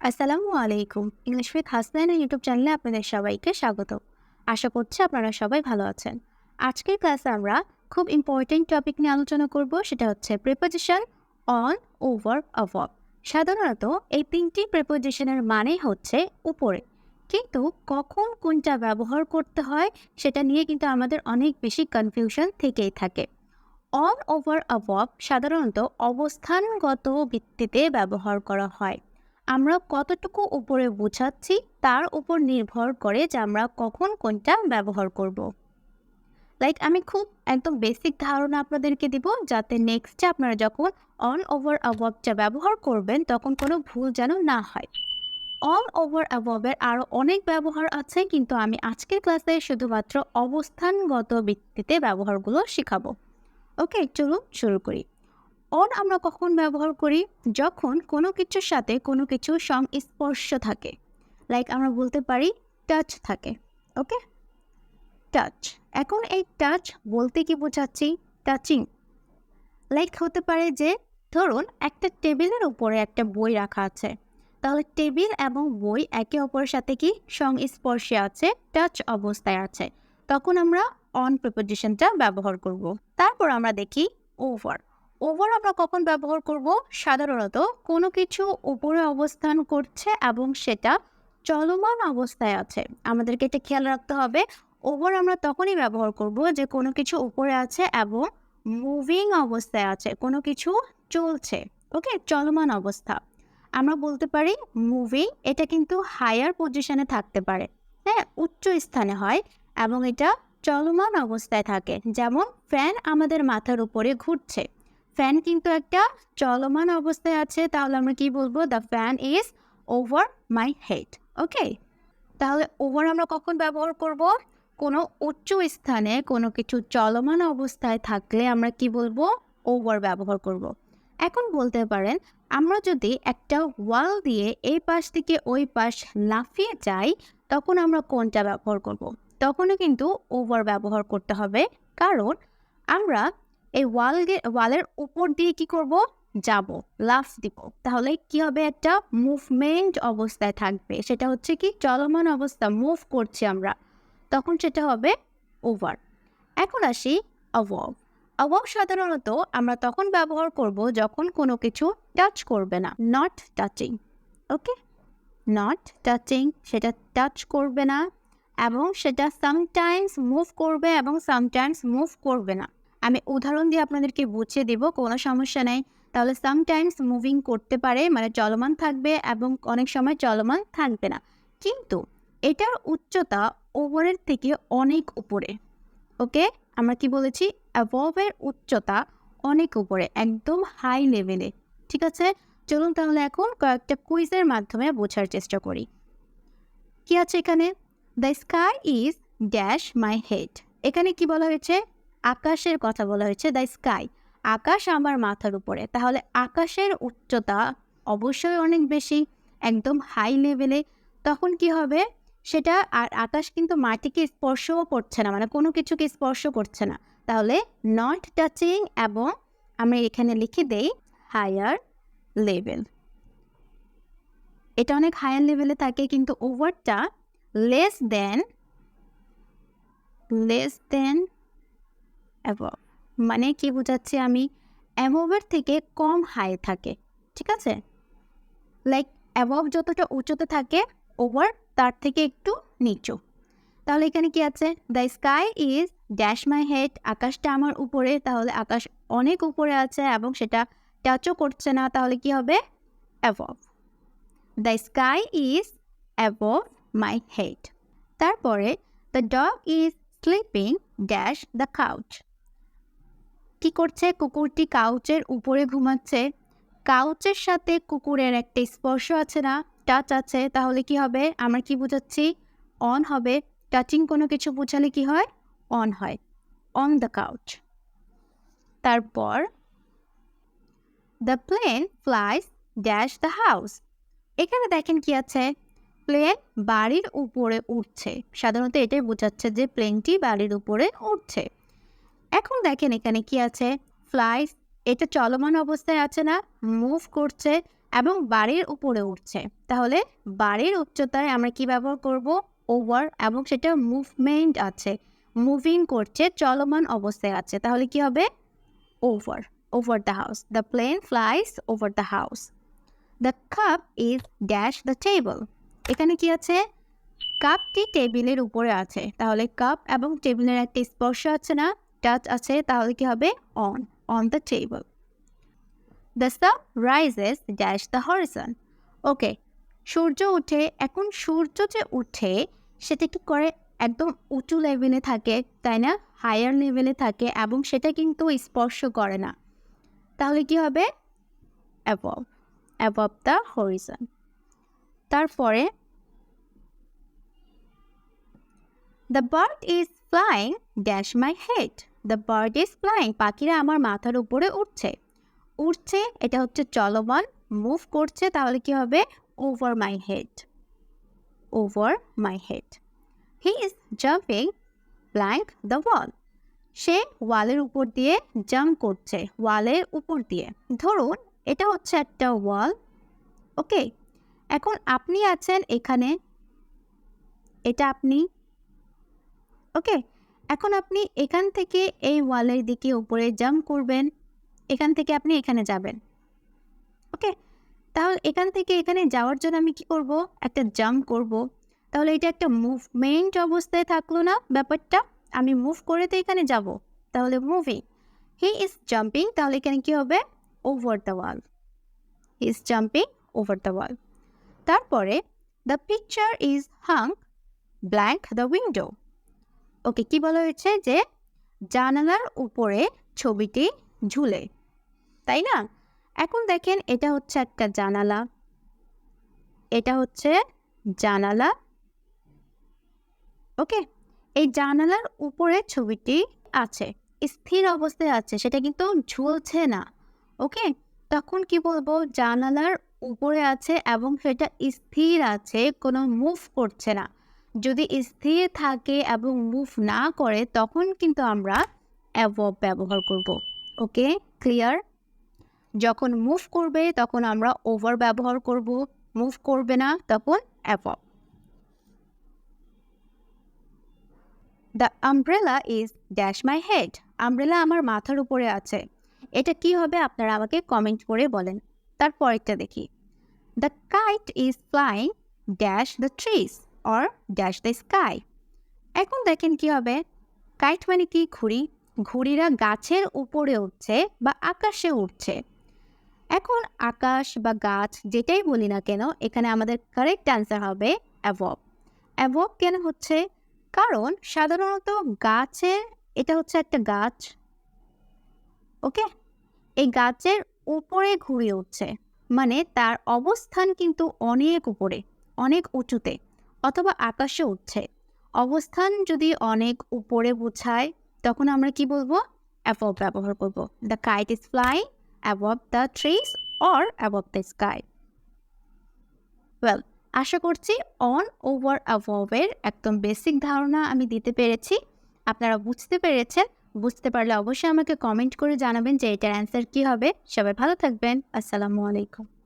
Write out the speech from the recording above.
আসসালামু আলাইকুম। English with Hasnaina YouTube চ্যানেলে আপনাদের সবাইকে স্বাগত। আশা করছি আপনারা সবাই ভালো আছেন। আজকের ক্লাসে আমরা খুব ইম্পর্টেন্ট টপিক নিয়ে আলোচনা করব, সেটা হচ্ছে প্রিপোজিশন অন ওভার অভব সাধারণত এই তিনটি প্রিপোজিশনের মানে হচ্ছে উপরে। কিন্তু কখন কোনটা ব্যবহার করতে হয়, সেটা নিয়ে কিন্তু আমাদের অনেক বেশি কনফিউশন থেকেই থাকে। অন ওভার অভব সাধারণত অবস্থানগত ভিত্তিতে ব্যবহার করা হয়। আমরা কতটুকু উপরে বোঝাচ্ছি তার উপর নির্ভর করে যে আমরা কখন কোনটা ব্যবহার করব। লাইক আমি খুব একদম বেসিক ধারণা আপনাদেরকে দিব যাতে নেক্সটে আপনারা যখন অল ওভার অ্যাবভটা ব্যবহার করবেন তখন কোনো ভুল যেন না হয়। অল ওভার অ্যাবভের আরও অনেক ব্যবহার আছে কিন্তু আমি আজকের ক্লাসে শুধুমাত্র অবস্থানগত ভিত্তিতে ব্যবহারগুলো শেখাবো। ওকে চলুন শুরু করি। অন আমরা কখন ব্যবহার করি? যখন কোনো কিছুর সাথে কোনো কিছু সংস্পর্শ থাকে। লাইক আমরা বলতে পারি টাচ থাকে। ওকে টাচ এখন এই টাচ বলতে কি বোঝাচ্ছি? টাচিং লাইক হতে পারে যে, ধরুন একটা টেবিলের উপরে একটা বই রাখা আছে। তাহলে টেবিল এবং বই একে অপরের সাথে কি? সংস্পর্শে আছে টাচ অবস্থায় আছে। তখন আমরা অন প্রিপোজিশনটা ব্যবহার করব। তারপর আমরা দেখি ওভার ওভার আমরা কখন ব্যবহার করব? সাধারণত কোনো কিছু উপরে অবস্থান করছে এবং সেটা চলমান অবস্থায় আছে। আমাদেরকে এটা খেয়াল রাখতে হবে। ওভার আমরা তখনই ব্যবহার করব যে কোনো কিছু উপরে আছে এবং মুভিং অবস্থায় আছে। কোনো কিছু চলছে ওকে চলমান অবস্থা। আমরা বলতে পারি মুভিং এটা কিন্তু হায়ার পজিশনে থাকতে পারে হ্যাঁ? উচ্চ স্থানে হয় এবং এটা চলমান অবস্থায় থাকে। যেমন ফ্যান আমাদের মাথার উপরে ঘুরছে। ফ্যান কিন্তু একটা চলমান অবস্থায় আছে, তাহলে আমরা কি বলব? The fan is over my head okay তাহলে ওভার আমরা কখন ব্যবহার করব? কোনো উচ্চ স্থানে কোনো কিছু চলমান অবস্থায় থাকলে আমরা কি বলব? ওভার ব্যবহার করব। এখন বলতে পারেন, আমরা যদি একটা ওয়াল দিয়ে এই পাশ থেকে ওই পাশ লাফিয়ে যাই, তখন আমরা কোনটা ব্যবহার করব। তখনও কিন্তু ওভার ব্যবহার করতে হবে। কারণ আমরা এই ওয়াল ওয়ালের উপর দিয়ে কি করব? যাব, লাফ দিব। তাহলে কি হবে একটা মুভমেন্ট অবস্থায় থাকবে। সেটা হচ্ছে কি, চলমান অবস্থা মুভ করছি আমরা। তখন সেটা হবে ওভার এখন আসি অভব অভব সাধারণত আমরা তখন ব্যবহার করব যখন কোনো কিছু টাচ করবে না। Not touching okay not touching সেটা টাচ করবে না এবং সেটা সামটাইমস মুভ করবে এবং সামটাইমস মুভ করবে না। আমি উদাহরণ দিয়ে আপনাদেরকে বুঝিয়ে দেব, কোনো সমস্যা নেই। তাহলে সামটাইমস মুভিং করতে পারে মানে চলমান থাকবে এবং অনেক সময় চলমান থাকবে না। কিন্তু এটার উচ্চতা ওভারের থেকে অনেক উপরে, ওকে? আমরা কি বলেছি? অ্যাভবের উচ্চতা অনেক উপরে, একদম হাই লেভেলে ঠিক আছে? চলুন তাহলে এখন কয়েকটা কুইজের মাধ্যমে বোঝার চেষ্টা করি। কি আছে এখানে? The sky is dash my head এখানে কি বলা হয়েছে? আকাশের কথা বলা হয়েছে দ্য স্কাই আকাশ আমার মাথার উপরে। তাহলে আকাশের উচ্চতা অবশ্যই অনেক বেশি, একদম হাই লেভেলে তখন কি হবে? সেটা আর আকাশ কিন্তু মাটিকে স্পর্শও করছে না মানে কোনো কিছুকে স্পর্শ করছে না। তাহলে নট টাচিং এবং আমরা এখানে লিখে দেই হায়ার লেভেল এটা অনেক হায়ার লেভেলে থাকে, কিন্তু ওভারটা less than less than above মানে কি বোঝাচ্ছি আমি? অ্যাবভের থেকে কম হাই থাকে, ঠিক আছে? লাইক অ্যাবভ যতটা উঁচুতে থাকে ওভার তার থেকে একটু নিচু। তাহলে এখানে কি আছে? The sky is dash my head আকাশটা আমার উপরে, তাহলে আকাশ অনেক উপরে আছে এবং সেটা টাচও করছে না, তাহলে কি হবে? Above the sky is above my head তারপরে the dog is sleeping dash the couch কি করছে? কুকুরটি কাউচের উপরে ঘুমাচ্ছে। কাউচের সাথে কুকুরের একটা স্পর্শ আছে না টাচ আছে, তাহলে কি হবে? আমরা কি বোঝাচ্ছি? অন হবে। টাচিং কোনো কিছু বোঝালে কি হয়? অন হয়। অন দ্য কাউচ তারপর the plane flies dash the house এখানে দেখেন কি আছে? প্লেন বাড়ির উপরে উঠছে। সাধারণত এটাই বোঝাচ্ছে যে প্লেনটি বাড়ির উপরে উঠছে। এখন দেখেন এখানে কি আছে? ফ্লাইস এটা চলমান অবস্থায় আছে না? মুভ করছে এবং বাড়ির উপরে উঠছে। তাহলে বাড়ির উচ্চতায় আমরা কি ব্যবহার করব? ওভার এবং সেটা মুভমেন্ট আছে। মুভিং করছে, চলমান অবস্থায় আছে। তাহলে কি হবে? Over over the house the plane flies over the house the cup is dash the table এখানে কি আছে? কাপটি টেবিলের উপরে আছে। তাহলে কাপ এবং টেবিলের একটা স্পর্শ আছে না? টাচ আছে, তাহলে কি হবে? On on the table the sun rises dash the horizon okay সূর্য উঠে এখন সূর্য যে উঠে সেটা কি করে? একদম উঁচু লেভেলে থাকে, তাই না? হায়ার লেভেলে থাকে, এবং সেটা কিন্তু স্পর্শ করে না। তাহলে কি হবে? অ্যাবভ অ্যাবভ দ্য হরিজন তারপরে the bird is flying dash my head the bird is flying পাখিরা আমার মাথার উপরে উঠছে উঠছে এটা হচ্ছে চলমান। মুভ করছে, তাহলে কি হবে? Over my head over my head he is jumping blank the wall সে ওয়ালের উপর দিয়ে জাম্প করছে, ওয়ালের উপর দিয়ে। ধরুন, এটা হচ্ছে একটা ওয়াল। ওকে, এখন আপনি আছেন এখানে। এটা আপনি। ওকে এখন আপনি এখান থেকে এই ওয়ালের দিকে উপরে জাম্প করবেন। এখান থেকে আপনি এখানে যাবেন। ওকে? তাহলে এখান থেকে এখানে যাওয়ার জন্য আমি কি করব? একটা জাম্প করব। তাহলে এটা একটা মুভমেন্ট অবস্থায় থাকল না ব্যাপারটা? আমি মুভ করে তো এখানে যাব। তাহলে মুভিং হি ইজ জাম্পিং তাহলে এখানে কি হবে? Over the wall he is jumping over the wall তারপরে the picture is hung blank the window okay কি বলা হয়েছে যে জানালার উপরে ছবিটি ঝুলে, তাই না? এখন দেখেন এটা হচ্ছে একটা জানালা। এটা হচ্ছে জানালা। ওকে? এই জানালার উপরে ছবিটি আছে, স্থির অবস্থায় আছে, সেটা কিন্তু ঝুলছে না। ওকে? তখন কি বলব? জানালার উপরে আছে এবং সেটা স্থির আছে, কোনো মুভ করছে না। যদি স্থির থাকে এবং মুভ না করে, তখন কিন্তু আমরা অ্যাভব ব্যবহার করব। ওকে ক্লিয়ার যখন মুভ করবে, তখন আমরা ওভার ব্যবহার করব। মুভ করবে না, তখন above the umbrella is dash my head umbrella আমার মাথার উপরে আছে। এটা কি হবে? আপনারা আমাকে কমেন্ট করে বলেন। তারপরেরটা দেখি। The kite is flying dash the trees or dash the sky এখন দেখেন কি হবে? কাইট মানে কি? ঘুড়ি। ঘুড়িরা গাছের উপরে উঠছে বা আকাশে উঠছে। এখন আকাশ বা গাছ যেটাই বলি না কেন, এখানে আমাদের কারেক্ট অ্যান্সার হবে অ্যাভব অ্যাভব কেন হচ্ছে? কারণ সাধারণত গাছের, এটা হচ্ছে একটা গাছ। ওকে এই গাছের উপরে ঘুরে উঠছে। মানে তার অবস্থান কিন্তু অনেক উপরে, অনেক উঁচুতে। অথবা আকাশে উঠছে। অবস্থান যদি অনেক উপরে বোঝায় তখন আমরা কি বলব? অ্যাবভ ব্যবহার করব। The kite is fly above the trees or above the sky well আশা করছি অন ওভার অ্যাভবের একদম বেসিক ধারণা আমি দিতে পেরেছি। আপনারা বুঝতে পেরেছেন। বুঝতে পারলে অবশ্যই আমাকে কমেন্ট করে জানাবেন যে এটার অ্যান্সার কী হবে। সবাই ভালো থাকবেন। আসসালামু আলাইকুম।